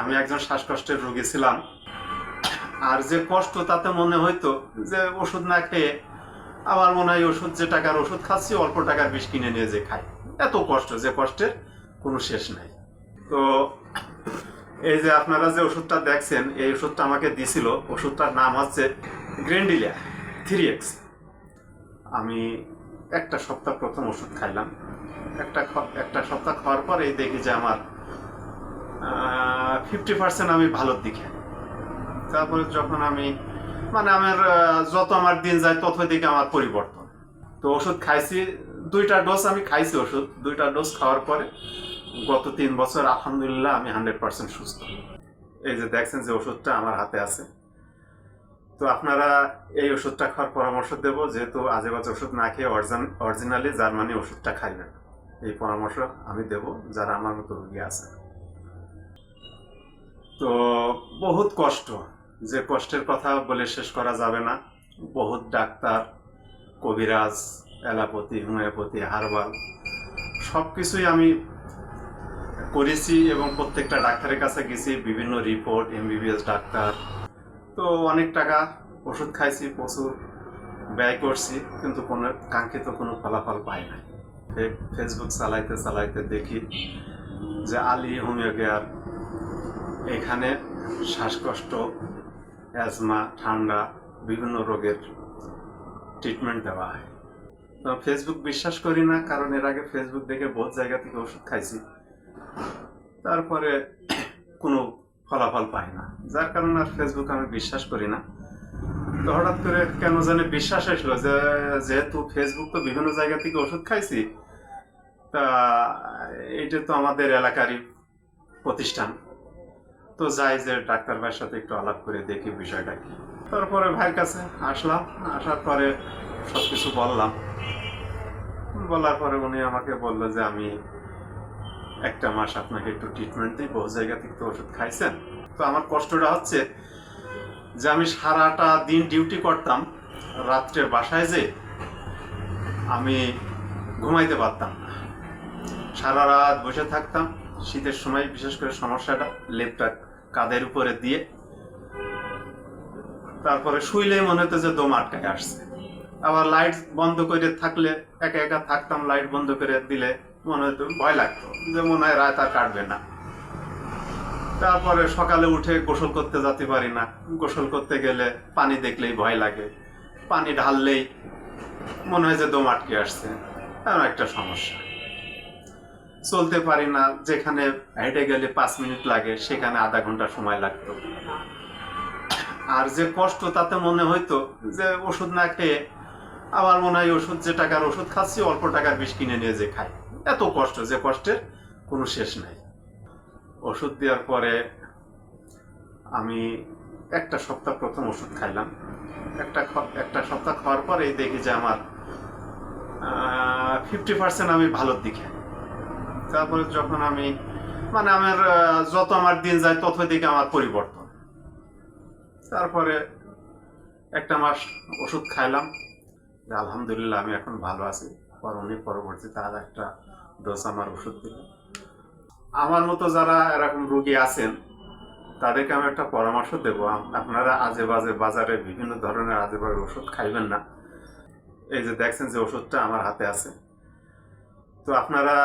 আমি একজন শ্বাসকষ্টের রোগী ছিলাম। আর যে কষ্ট, তাতে মনে হইতো যে ওষুধ না খেয়ে আমার মনে হয় ওষুধ, যে টাকার ওষুধ খাচ্ছি, অল্প টাকার বিষ কিনে নিয়ে যে খাই। এত কষ্ট, যে কষ্টের কোনো শেষ নাই। তো এই যে আপনারা যে ওষুধটা দেখছেন, এই ওষুধটা আমাকে দিছিল। ওষুধটার নাম হচ্ছে গ্রেন্ডিলিয়া থ্রি এক্স আমি একটা সপ্তাহ প্রথম ওষুধ খাইলাম। একটা একটা সপ্তাহ খাওয়ার পর দেখি যে আমার ফিফটি পার্সেন্ট আমি ভালোর দিকে। তারপরে যখন আমি মানে আমার যত আমার দিন যায়, তত দিকে আমার পরিবর্তন। তো ওষুধ খাইছি, দুইটা ডোজ আমি খাইছি ওষুধ। দুইটা ডোজ খাওয়ার পরে গত তিন বছর আলহামদুলিল্লাহ আমি হান্ড্রেড পার্সেন্ট সুস্থ। এই যে দেখছেন যে ওষুধটা আমার হাতে আছে। তো আপনারা এই ওষুধটা খাওয়ার পরামর্শ দেবো, যেহেতু আজে বাজে ওষুধ না খেয়ে অরিজিনালি জার্মানি ওষুধটা খাইবেন। এই পরামর্শ আমি দেব, যারা আমার মতো রোগী আছে তো বহুত কষ্ট। যে কষ্টের কথা বলে শেষ করা যাবে না। বহুত ডাক্তার, কবিরাজ অ্যালাপতি হোমিওপ্যাথি, হারবাল সব কিছুই আমি করেছি এবং প্রত্যেকটা ডাক্তারের কাছে গেছি। বিভিন্ন রিপোর্ট, এমবিবিএস ডাক্তার। তো অনেক টাকা ওষুধ খাইছি, প্রচুর ব্যয় করছি, কিন্তু কোনো কাঙ্ক্ষিত কোনো ফলাফল পাই ফে- ফেসবুক চালাইতে চালাইতে দেখি যে আলী হোমিও কেয়ার এখানে শ্বাসকষ্ট, অ্যাজমা, ঠান্ডা, বিভিন্ন রোগের ট্রিটমেন্ট দেওয়া হয়। তো ফেসবুক বিশ্বাস করি না, কারণ এর আগে ফেসবুক দেখে বহুত জায়গা থেকে ওষুধ খাইছি। তারপরে কোনো ফলাফল পাই না। যার কারণে আর ফেসবুক আমি বিশ্বাস করি না। তো হঠাৎ করে কেন জানি বিশ্বাস আসলো যে, যেহেতু ফেসবুক তো বিভিন্ন জায়গা থেকে ওষুধ খাইছি, তা এইটা তো আমাদের এলাকারই প্রতিষ্ঠান। তো যাই যে ডাক্তার ভাইয়ের সাথে একটু আলাপ করে দেখি বিষয়টা কি। তারপরে ভাইয়ের কাছে আসলাম, আসার পরে সব কিছু বললাম। বলার পরে উনি আমাকে বলল যে আমি একটা মাস আপনাকে একটু ট্রিটমেন্ট দিই বহু জায়গা থেকে তো ওষুধ খাইছেন। তো আমার কষ্টটা হচ্ছে যে আমি সারাটা দিন ডিউটি করতাম, রাত্রে বাসায় যে আমি ঘুমাইতে পারতাম না। সারা রাত বসে থাকতাম, শীতের সময় বিশেষ করে সমস্যাটা, লেপটা কাঁধের উপরে দিয়ে তারপরে শুইলেই মনে হতো যে দম আটকায় আসছে। আবার লাইট বন্ধ করে থাকলে, একা একা থাকতাম লাইট বন্ধ করে দিলে মনে হতো ভয় লাগতো যে মনে হয় রাত আর কাটবে না। তারপরে সকালে উঠে গোসল করতে যেতে পারি না। গোসল করতে গেলে পানি দেখলেই ভয় লাগে। পানি ঢাললেই মনে হয় যে দম আটকে আসছে। এমন একটা সমস্যা। চলতে পারি না, যেখানে হেঁটে গেলে পাঁচ মিনিট লাগে, সেখানে আধা ঘণ্টা সময় লাগতো। আর যে কষ্ট, তাতে মনে হইতো যে ওষুধ না খেয়ে আমার মনে হয় ওষুধ, যে টাকার ওষুধ খাচ্ছি, অল্প টাকার বিষ কিনে নিয়ে যে খাই। এত কষ্ট, যে কষ্টের কোনো শেষ নাই। ওষুধ দেওয়ার পরে আমি একটা সপ্তাহ প্রথম ওষুধ খাইলাম। একটা একটা সপ্তাহ খাওয়ার পর দেখি যে আমার ফিফটি পার্সেন্ট আমি ভালোর দিকে। তারপরে যখন আমি মানে আমার যত আমার দিন যায় তত দিকে আমার পরিবর্তন। তারপরে একটা মাস ওষুধ খাইলাম। আলহামদুলিল্লাহ আমি এখন ভালো আছি। উনি পরবর্তীতে আর একটা ডোজ আমার ওষুধ দিল। আমার মতো যারা এরকম রুগী আছেন, তাদেরকে আমি একটা পরামর্শ দেব। আপনারা আজে বাজে বাজারে বিভিন্ন ধরনের আজে বাজে ওষুধ খাইবেন না। এই যে দেখছেন যে ওষুধটা আমার হাতে আছে। তো আপনারা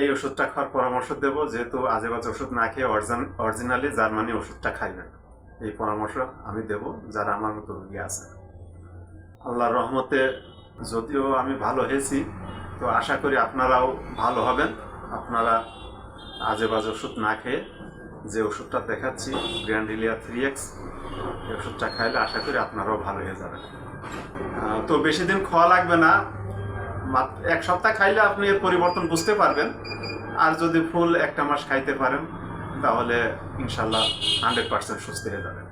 এই ওষুধটা খাওয়ার পরামর্শ দেব, যেহেতু আজে বাজে ওষুধ না খেয়ে অরিজিনালি জার্মানি ওষুধটা খাইবেন এই পরামর্শ আমি দেব, যারা আমার মতো রুগী আছে। আল্লাহর রহমতে যদিও আমি ভালো হয়েছি, তো আশা করি আপনারাও ভালো হবেন। আপনারা আজে বাজে ওষুধ না খেয়ে যে ওষুধটা দেখাচ্ছি গ্র্যান্ডিলিয়া থ্রি এক্স এই ওষুধটা খাইলে আশা করি আপনারাও ভালো হয়ে যাবেন। তো বেশি দিন খাওয়া লাগবে না। এক সপ্তাহ খাইলে আপনি এর পরিবর্তন বুঝতে পারবেন। আর যদি ফুল একটা মাস খাইতে পারেন, তাহলে ইনশাল্লাহ হান্ড্রেড পার্সেন্ট সুস্থ হয়ে যাবেন।